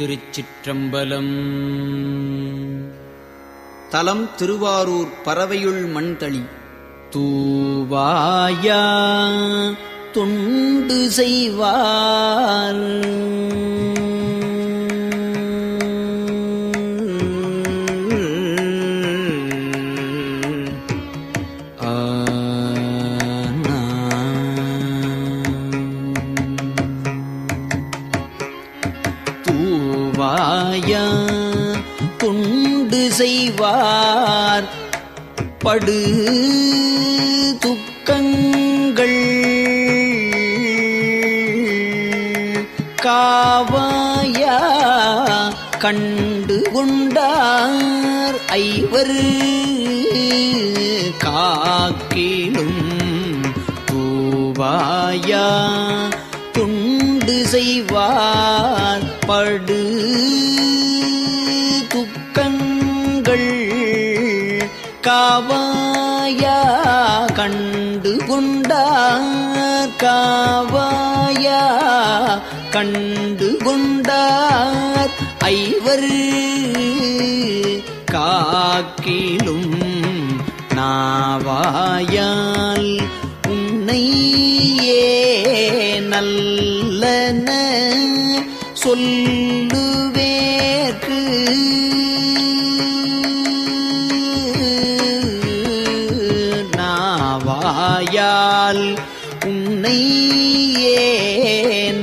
திருச்சிற்றம்பலம். தலம் திருவாரூர் பறவையுள் மண்தளி. தூவாயா தொண்டு செய்வார். செய்வார். படு துக்கங்கள். காவாயா கண்டு கொண்டார் ஐவர். காக்கிலும் பூவாயா துண்டு செய்வார். படு காவாயா கண்டு கொண்டார். காவாயா கண்டு கொண்டார். ஐவர் காக்கிலும் நாவாயால் உன்னையே நல்லன சொல்லுவே.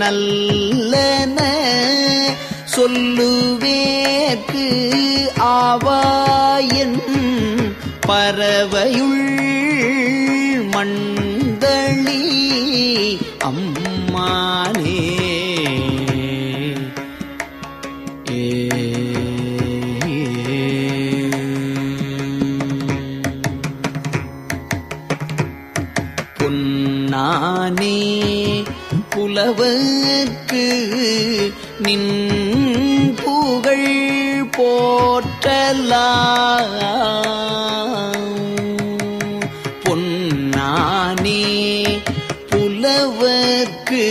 நல்லன சொல்லுவேற்கு ஆவாயன் பறவையுள் நின் புகழ் போற்றலா பொன்னானே புலவர்க்கு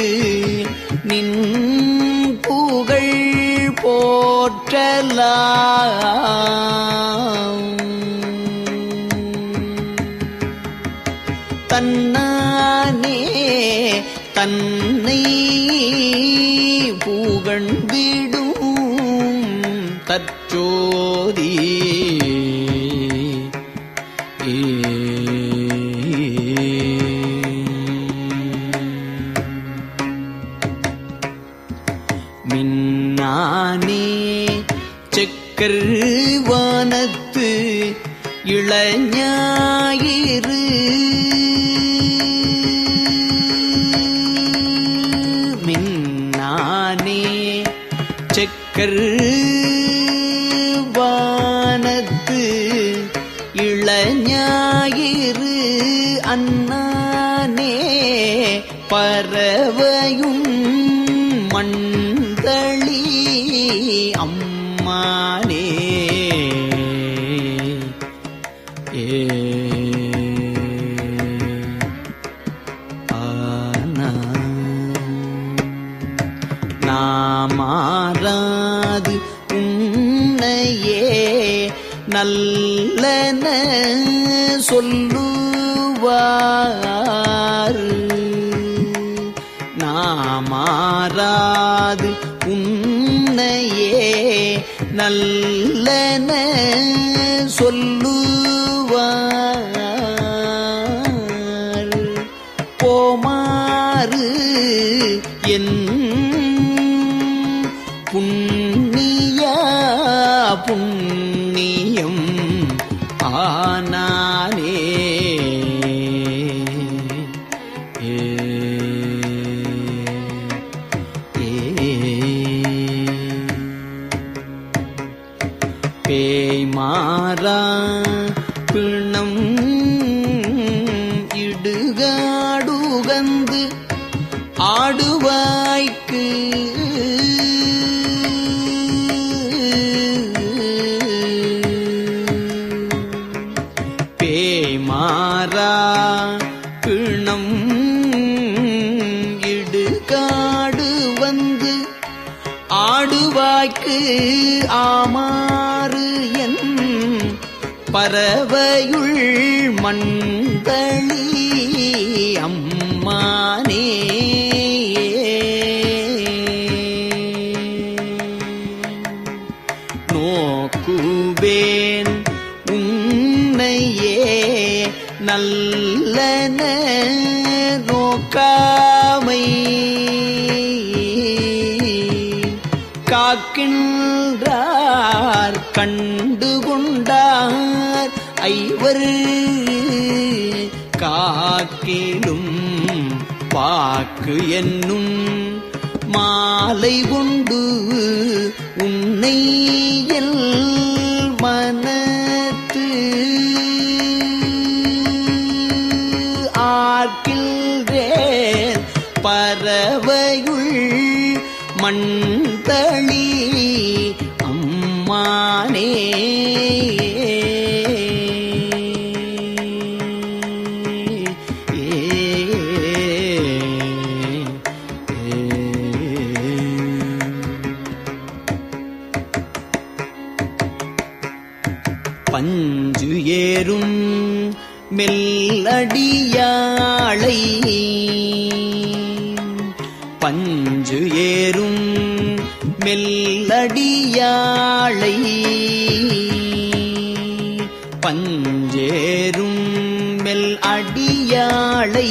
நின் புகழ் போற்றலா தன்னானே தன்னை ஏ. உன்னையே. நல்லன சொல்லுவார். நாமாராது உன்னையே. நல்ல பேய் மாறா பிணம் இடுகாடுகந்து ஆடுவாய்க்கு. பேய் மாறா பிணம் இடுகாடு வந்து ஆடுவாய்க்கு. ஆமா பறவையுள் மண்தளி அம்மானே. நோக்குவேன் உன்னையே நல்லன நோக்காமை. காக்கின்றார் கண் அவர் காக்கிலும் பாக்கு என்னும் மாலை கொண்டு உன்னை எல் மனத்து ஆர்க்கில்றேன் பறவையுள் மண்தளி பஞ்சு ஏறும் மெல்லடியாளை. பஞ்சு ஏறும் மெல்லடியாளை. பஞ்சேரும் மெல் அடியாளை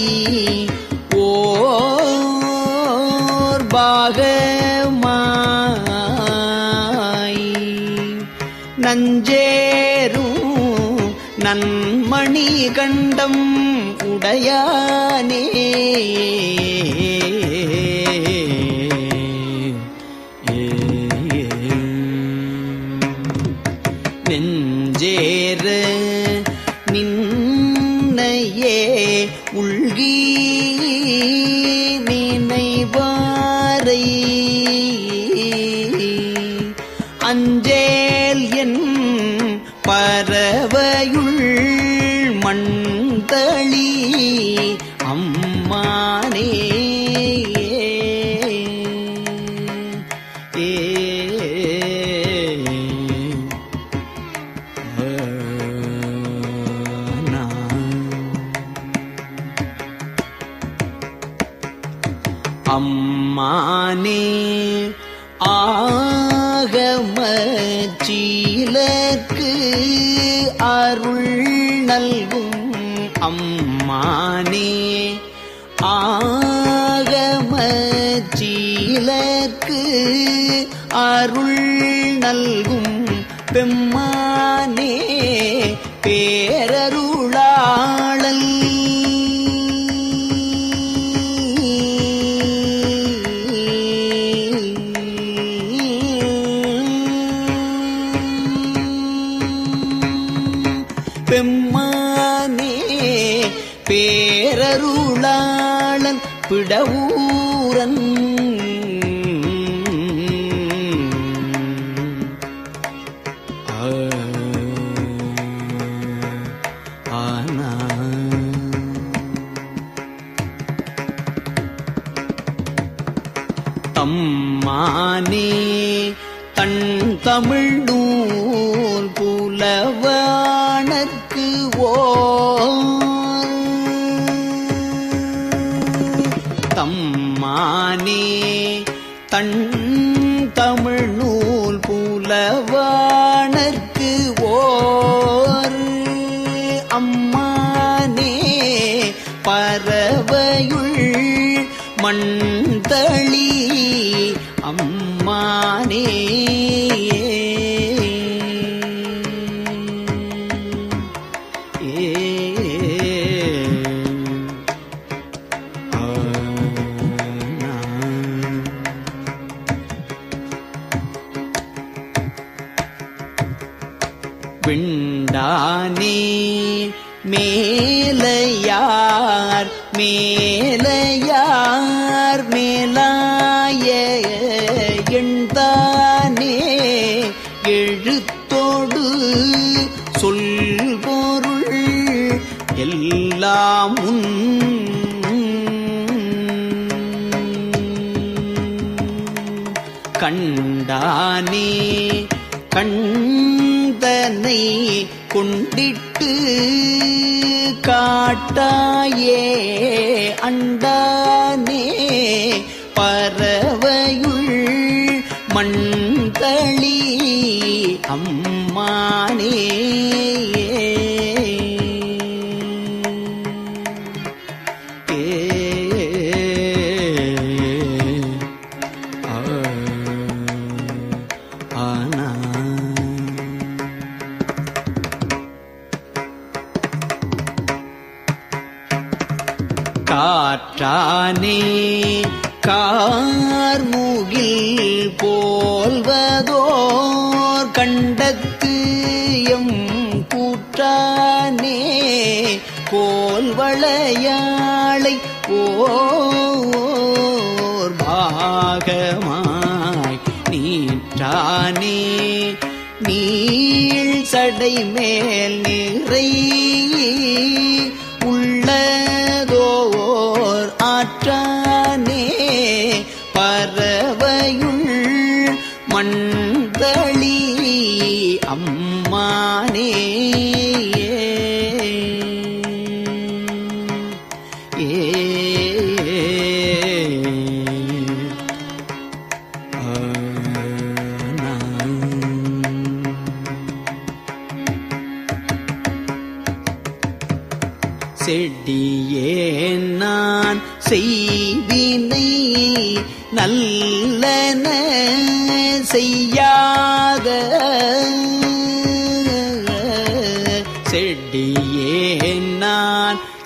ஓர் பாகமாய். நஞ்சேரும் நன்மணி கண்டம் உடையானே. அம்மானே ஆகமச்சீலக்கு அருள் நல்கும் அம்மானே ஆகமச்சீலக்கு அருள் நல்கும் பெம்மானே பேரருளாள் பேரருளாளன் தம்மானே தன் தமிழ் அம்மானே விண்டானே மேலையார் மேலையார் மேலாய எண்தானே எழுத்தோடு சொல்பொருள் எல்லாம் உன் கண்டானே சிந்தனை கொண்டிட்டு காட்டாயே அண்டானே பறவையுள் மண்களி அம்மானே. காற்றானே கார்முகில் போல்வதோர் கண்டத்து எம் கூற்றானே? போல்வளையாளை ஓர் பாகமாய் நீற்றானே? நீள் சடை மேல் நிறை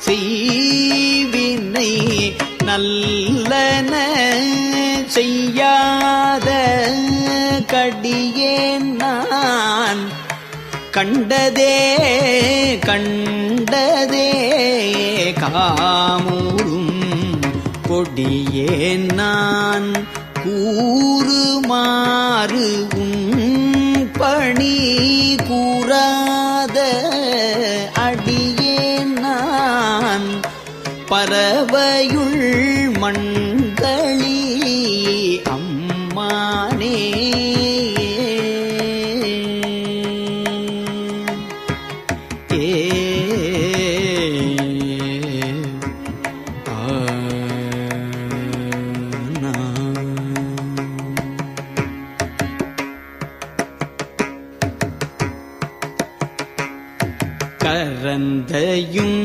செய்வினை நல்லன செய்யாத கடியேன் நான். கண்டதே கண்டதே காமூரும் கொடியே நான். கூறுமாறு பணி பறவையுள் மண்களி அம்மானே. கரந்தையும்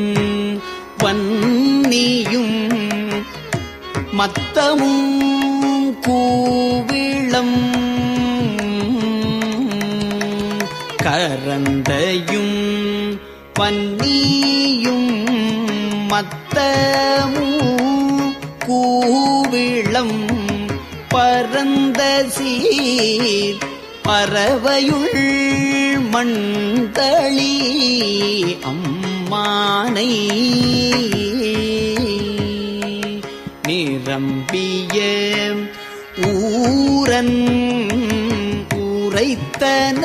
மத்தமும் கூவிளம். கரந்தையும் பன்னியும் மத்தமும் கூவிளம். பரந்த சீர் பறவையுள் மண்தளி அம்மானை நிரம்பிய ஊரன் உரைத்தன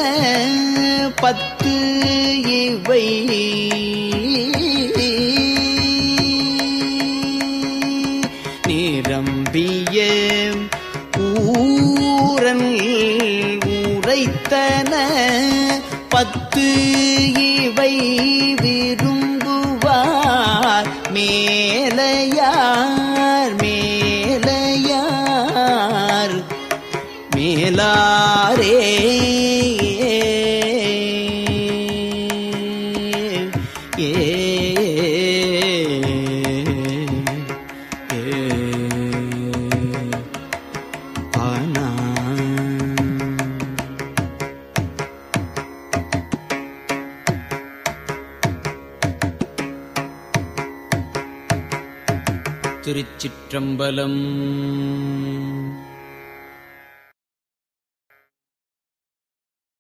திருச்சிற்றம்பலம்